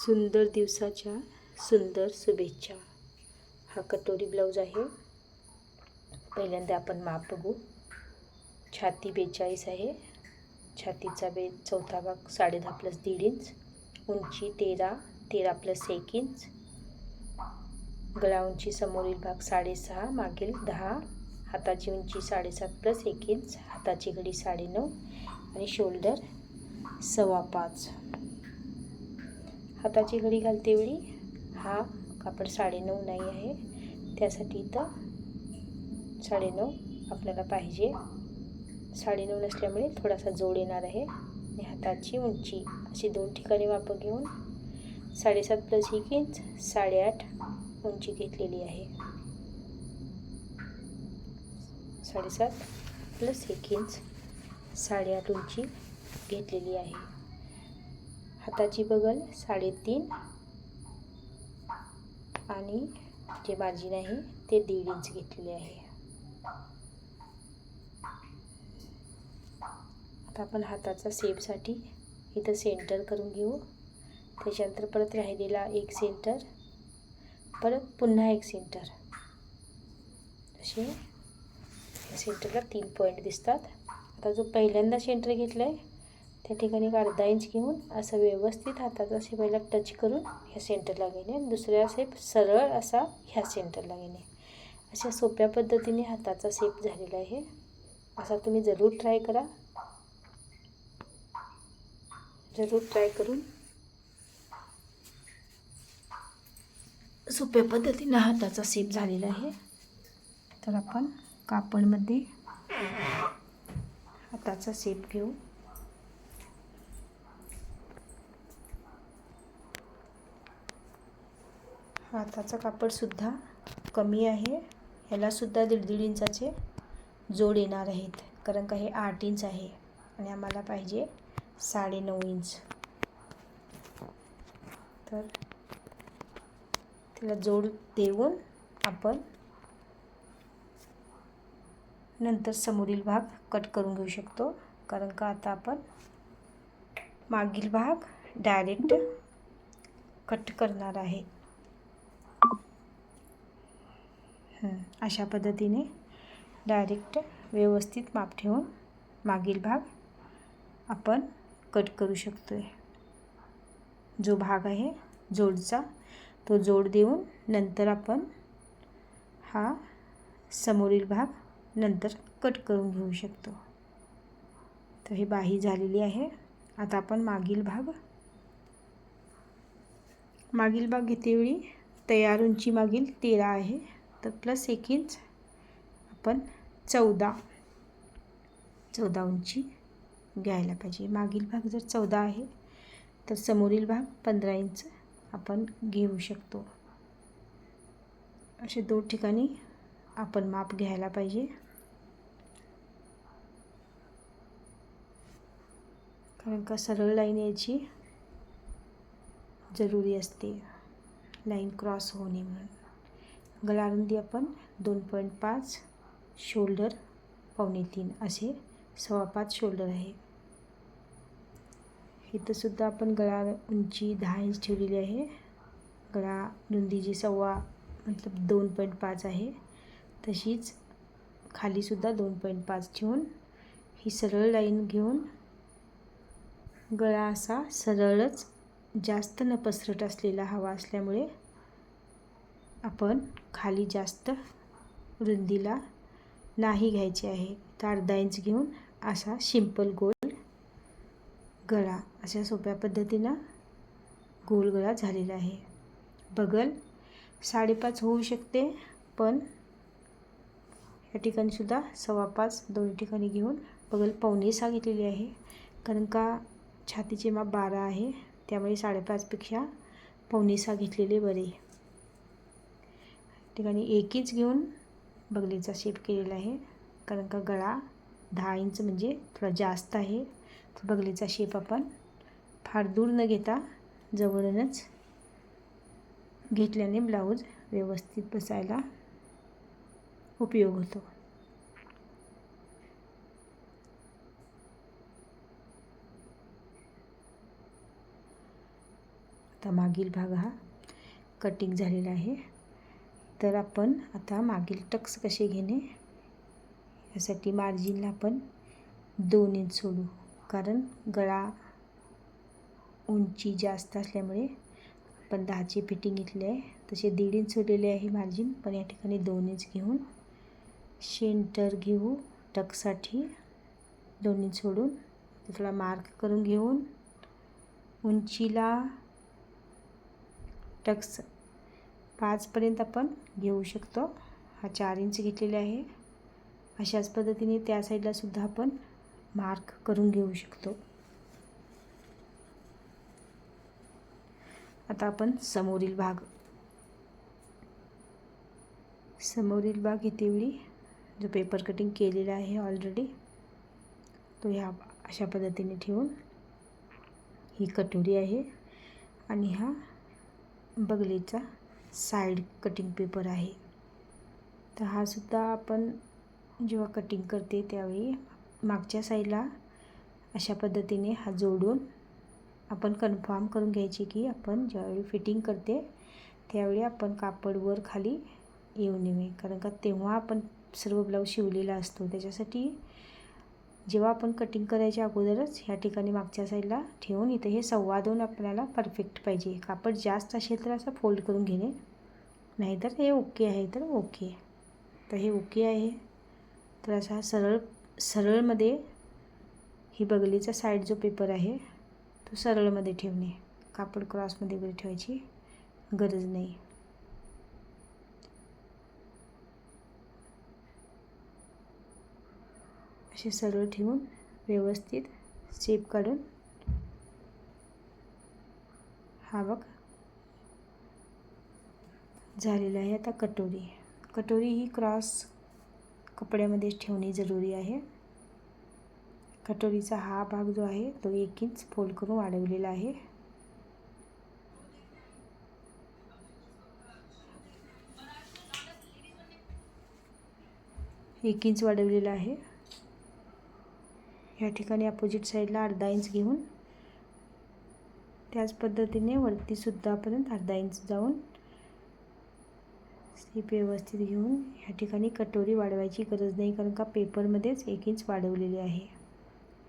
सुंदर दिवसाच्या सुंदर शुभेच्छा. हा कटोरी ब्लाऊज आहे. पहिल्यांदा आपण माप बघू. छाती बेचाळीस आहे. छातीचा बे चौथा भाग साडे दहा प्लस दीड इंच उंची तेरा तेरा प्लस एक इंच गळा उंची समोरील भाग साडेसहा मागील दहा. हाताची उंची साडेसात प्लस एक इंच हाताची घडी साडेनऊ. आणि शोल्डर सव्वा पाच. हाताची घडी घालते वेळी. हा कापड साडेनऊ नाही आहे. त्यासाठी इथं साडेनऊ आपल्याला पाहिजे. साडेनऊ नसल्यामुळे थोडासा जोड येणार आहे. आणि हाताची उंची अशी दोन ठिकाणी वापर घेऊन साडेसात प्लस एक इंच साडेआठ उंची घेतलेली आहे. साडेसात प्लस एक इंच साडेआठ उंची घेतलेली आहे. हाताची बगल साडेतीन. आणि जे मार्जिन आहे ते दीड इंच घेतलेले आहे. आता आपण हाताचा सेपसाठी इथं सेंटर करून घेऊ. त्याच्यानंतर परत राहिलेला एक सेंटर परत पुन्हा एक सेंटर असे. सेंटरला तीन पॉईंट दिसतात. आता जो पहिल्यांदा सेंटर घेतला आहे त्या ठिकाणी एक अर्धा इंच घेऊन असं व्यवस्थित हाताचा शिवायला पहिला टच करून ह्या सेंटरला घेणे. दुसऱ्या शेप सरळ असा ह्या सेंटरला घेणे. अशा सोप्या पद्धतीने हाताचा शेप झालेला आहे. असा तुम्ही जरूर ट्राय करा. जरूर ट्राय करून. सोप्या पद्धतीनं हाताचा शेप झालेला आहे. तर आपण कापडमध्ये हाताचा शेप घेऊ. हाताचं कापडसुद्धा कमी आहे. ह्यालासुद्धा दीड दीड इंचाचे जोड येणार आहेत. कारण का हे आठ इंच आहे आणि आम्हाला पाहिजे साडेनऊ इंच. तर तिला जोड देऊन आपण नंतर समोरील भाग कट करून घेऊ शकतो. कारण का आता आपण मागील भाग डायरेक्ट कट करणार आहे. अशा पद्धतीने डायरेक्ट व्यवस्थित माप ठेवून मागील भाग आपण कट करू शकतो आहे जो भाग आहे जोडचा तो जोड देऊन नंतर आपण हा समोरील भाग नंतर कट करून घेऊ शकतो. तर हे बाही झालेली आहे. आता आपण मागील भाग मागील भाग घेतेवेळी तयार उंची मागील तेरा आहे. तर प्लस एक इंच आपण चौदा चौदा उंची घ्यायला पाहिजे. मागील भाग जर चौदा आहे तर समोरील भाग पंधरा इंच आपण घेऊ शकतो. असे दोन ठिकाणी आपण माप घ्यायला पाहिजे. कारण का सरळ लाईन यायची जरुरी असते. लाईन क्रॉस होणे म्हणून. गळारुंदी आपण दोन पॉईंट पाच शोल्डर पावणे तीन असे सव्वा पाच शोल्डर आहे. इथंसुद्धा आपण गळा उंची दहा इंच ठेवलेली आहे. गळा रुंदी जी सव्वा मतलब दोन पॉईंट पाच आहे तशीच खालीसुद्धा दोन पॉईंट पाच ठेवून ही सरळ लाईन घेऊन गळा असा सरळच जास्त न पसरट असलेला हवा असल्यामुळे आपण खाली जास्त रुंदीला नाही घ्यायचे आहे. तर अर्धा इंच घेऊन असा सिंपल गोल गळा. अशा सोप्या पद्धतीनं गोल गळा झालेला आहे. बगल साडेपाच होऊ शकते पण या ठिकाणीसुद्धा सव्वा पाच दोन्ही ठिकाणी घेऊन बगल पावणे सांगितलेली घेतलेली आहे. कारण का छातीचे माप बारा आहे त्यामुळे साडेपाचपेक्षा पावणे घेतलेले बरे. ठिकाणी एकीच घेऊन बगलीचा शेप केलेला आहे. कारण का गळा दहा इंच म्हणजे थोडा जास्त आहे. बगलीचा शेप आपण फार दूर न घेता जवळूनच घेतल्याने ब्लाऊज व्यवस्थित बसायला उपयोग होतो. आता मागील भाग हा कटिंग झालेला आहे. तर आपण आता मागील टक्स कसे घेणे? यासाठी मार्जिनला आपण दोन इंच सोडू. कारण गळा उंची जास्त असल्यामुळे आपण दहाची फिटिंग घेतली आहे. तसे दीड इंच सोडलेले आहे मार्जिन पण या ठिकाणी दोन इंच घेऊन शेंटर घेऊ. टकसाठी दोन इंच सोडून थोडा मार्क करून घेऊन उंचीला टक्स पाचपर्यंत आपण घेऊ शकतो. हा चार इंच घेतलेला आहे. अशाच पद्धतीने त्या साईडला सुद्धा आपण मार्क करून घेऊ शकतो. आता आपण समोरील भाग. समोरील भाग घेतेवेळी जो पेपर कटिंग केलेला आहे ऑलरेडी तो ह्या अशा पद्धतीने ठेवून ही कटोरी आहे आणि हा बगलेचा साईड कटिंग पेपर आहे. तर हा सुद्धा आपण जेव्हा कटिंग करते त्यावेळी मागच्या साईडला अशा पद्धतीने हा जोडून आपण कन्फर्म करून घ्यायची की आपण ज्यावेळी फिटिंग करते त्यावेळी आपण कापड वर खाली येऊ नये. कारण का तेव्हा आपण सर्व ब्लाऊज शिवलेला असतो. त्याच्यासाठी जेव्हा आपण कटिंग करायच्या अगोदरच ह्या ठिकाणी मागच्या साईडला ठेवून इथं हे सव्वा दोन आपल्याला परफेक्ट पाहिजे. कापड जास्त असेल तर असं फोल्ड करून घेणे. नाहीतर हे ओके आहे तर ओके तर हे ओके आहे. तर असा सरळ सरळमध्ये ही बगलीचा साईड जो पेपर आहे तो सरळमध्ये ठेवणे. कापड क्रॉसमध्ये वगैरे ठेवायची गरज नाही. असे सरळ ठेवून व्यवस्थित शेप काढून हा बघ झालेला आहे आता कटोरी. कटोरी ही क्रॉस कपड्यामध्ये ठेवणे जरुरी आहे. कटोरीचा हा भाग जो आहे तो एक इंच फोल्ड करून वाढवलेला आहे. एक इंच वाढवलेला आहे. या ठिकाणी अपोजिट साईडला अर्धा इंच घेऊन त्याच पद्धतीने वरतीसुद्धापर्यंत अर्धा इंच जाऊन स्लीप व्यवस्थित घेऊन ह्या ठिकाणी कटोरी वाढवायची गरज नाही कारण का पेपरमध्येच एक इंच वाढवलेली आहे.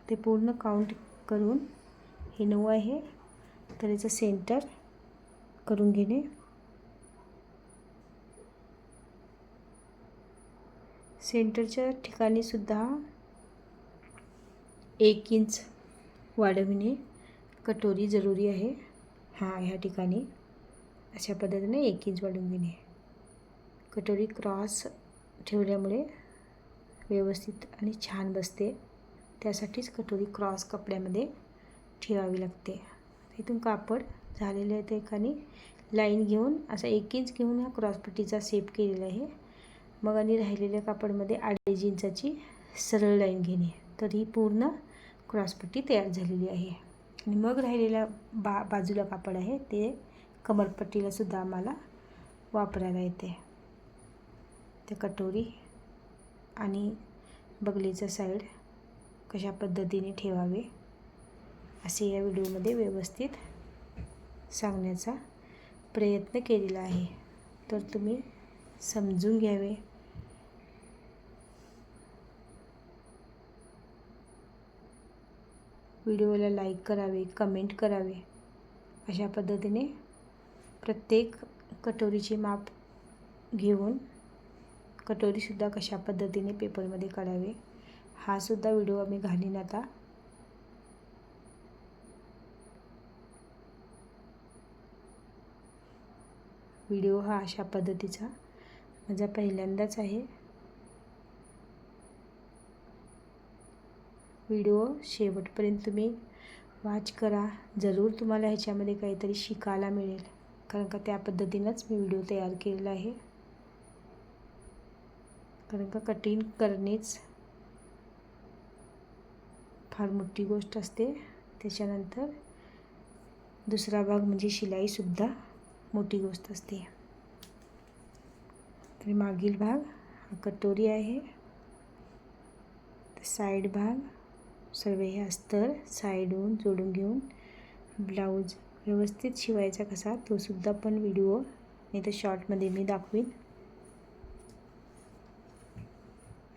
ते पूर्ण काउंट करून हे नऊ आहे तर याचं सेंटर करून घेणे. सेंटरच्या ठिकाणीसुद्धा एक इंच वाढविणे कटोरी जरुरी आहे. हां ह्या ठिकाणी. अशा पद्धतीने एक इंच वाढवून घेणे. कटोरी क्रॉस ठेवल्यामुळे व्यवस्थित आणि छान बसते. त्यासाठीच कटोरी क्रॉस कपड्यामध्ये ठेवावी लागते. इथून कापड झालेले आहे ते लाईन घेऊन असा एक इंच घेऊन हा क्रॉसपट्टीचा सेप केलेला आहे. मग आणि राहिलेल्या कापडमध्ये अडीच इंचाची सरळ लाईन घेणे. तर ही पूर्ण क्रॉसपट्टी तयार झालेली आहे. आणि मग राहिलेला बा बाजूला कापड आहे ते कमरपट्टीलासुद्धा आम्हाला वापरायला येते. ते कटोरी आणि बगलीचं साईड कशा पद्धतीने ठेवावे असे या व्हिडिओमध्ये व्यवस्थित सांगण्याचा प्रयत्न केलेला आहे. तर तुम्ही समजून घ्यावे. व्हिडिओला लाईक करावे कमेंट करावे. अशा पद्धतीने प्रत्येक कटोरीचे माप घेऊन कटोरीसुद्धा कशा पद्धतीने पेपरमध्ये काढावे हा सुद्धा व्हिडिओ आम्ही घालीन आता. व्हिडिओ हा अशा पद्धतीचा माझा पहिल्यांदाच आहे. व्हिडिओ शेवटपर्यंत तुम्ही वाच करा. जरूर तुम्हाला ह्याच्यामध्ये काहीतरी शिकायला मिळेल. कारण का त्या पद्धतीनंच मी व्हिडिओ तयार केलेला आहे. कारण का कठीण करणेच फार मोठी गोष्ट असते. त्याच्यानंतर दुसरा भाग म्हणजे शिलाईसुद्धा मोठी गोष्ट असते. तर मागील भाग हा कटोरी आहे. साईड भाग. सर्व हे अस्तर साईडहून जोडून घेऊन ब्लाऊज व्यवस्थित शिवायचा कसा तो सुद्धा पण व्हिडिओ नाही तर शॉर्टमध्ये मी दाखवीन.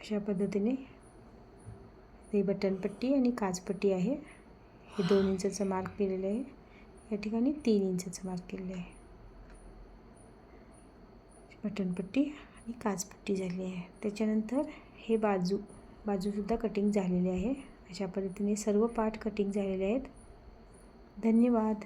अशा पद्धतीने हे बटनपट्टी आणि काचपट्टी आहे. हे दोन इंचाचं मार्क केलेलं आहे. या ठिकाणी तीन इंचाचं मार्क केलेलं आहे. बटनपट्टी आणि काचपट्टी झाली आहे. त्याच्यानंतर हे बाजू बाजूसुद्धा कटिंग झालेली आहे. अशा पद्धतीने सर्व पार्ट कटिंग झालेले आहेत. धन्यवाद.